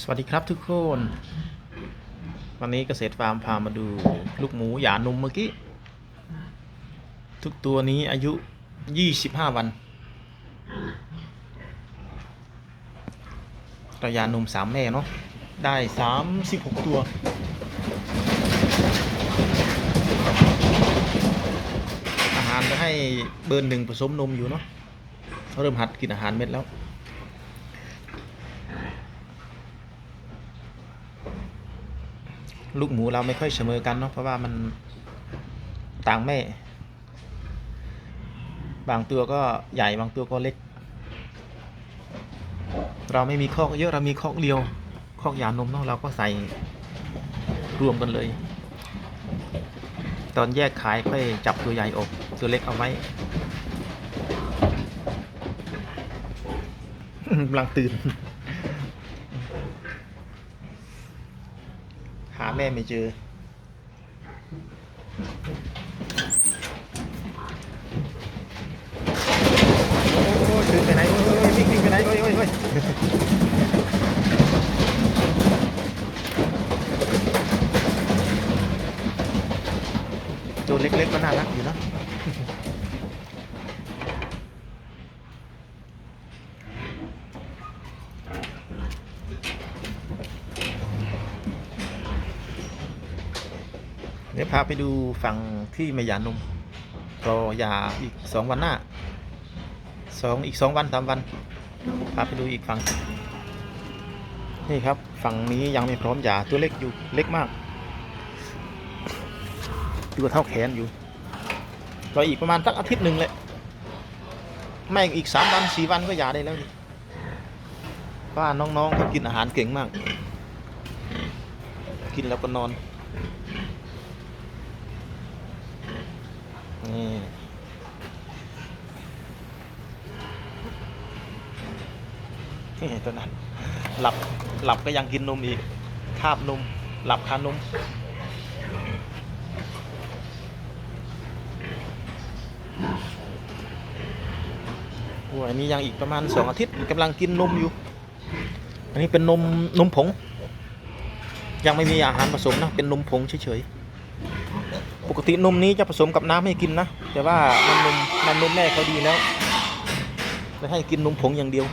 สวัสดีครับทุกคน วันนี้เกษตรฟาร์มพามาดูลูกหมูหยานุ่มเมื่อกี้ ทุกตัวนี้อายุ 25 วัน เราหยานุ่มสามแม่เนาะได้ 36 ตัวอาหารจะให้เบิร์หนึ่งผสมนมอยู่เนาะเขาเริ่มหัดกินอาหารเม็ดแล้ว ลูกหมูเราไม่ค่อยเสมอกันเนาะเพราะว่ามันต่างแม่ บางตัวก็ใหญ่บางตัวก็เล็ก เราไม่มีคอกเยอะเรามีคอกเดียวคอกยานมเนาะเราก็ใส่รวมกันเลย ตอนแยกขายค่อยจับตัวใหญ่ออกตัวเล็กเอาไว้กำลังตื่น หาแม่ไม่เจอ โอ้ยตื่นไปไหนโอ้ยโอ้ยวิ่งวิ่งไปไหนโอ้ยโอ้ยโอ้ยตัวเล็กๆก็น่ารักอยู่นะ เดี๋ยวพาไปดูฝั่งที่ไม่ยานมรอยาอีกสองวันหน้าสองอีกสองวันสามวัน พาไปดูอีกฝั่งนี่ครับ ฝั่งนี้ยังไม่พร้อมยาตัวเล็กอยู่เล็กมาก ตัวเท่าแขนอยู่รออีกประมาณสักอาทิตย์หนึ่งเลยไม่อีกสามวันสี่วันก็ยาได้แล้วดิว่าน้องๆเขากินอาหารเก่งมาก กินแล้วก็นอน นี่นี่ตัวนั้น หลับหลับก็ยังกินนมอีก คาบนม หลับคานมโอ้ยอันนี้ยังอีกประมาณสองอาทิตย์กำลังกินนมอยู่ อันนี้เป็นนมนมผง ยังไม่มีอาหารผสมนะ เป็นนมผงเฉยๆ ปกตินมนี้จะผสมกับน้ำให้กินนะ แต่ว่ามันนมมันนมแม่เขาดีแล้วไม่ให้กินนมผงอย่างเดียว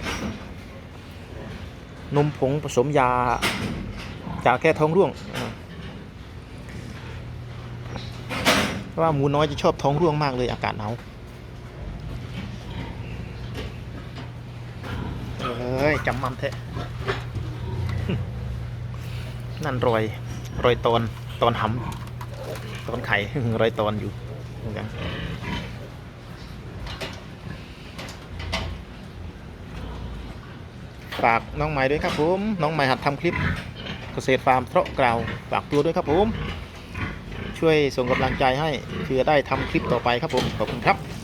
นมผงผสมยาจากแก้ท้องร่วงว่าหมูน้อยจะชอบท้องร่วงมากเลยอากาศหนาวเอ้ยจำมันเถอะนั่นรอย รอยตอนตอนหำ อนไข่รอยตอนอยู่เหมือนกันฝากน้องใหม่ด้วยครับผมน้องใหม่หัดทำคลิปเกษตรฟาร์มเพราะกล่าวฝากตัวด้วยครับผม ช่วยส่งกำลังใจให้เพื่อได้ทำคลิปต่อไปครับผมขอบคุณครับ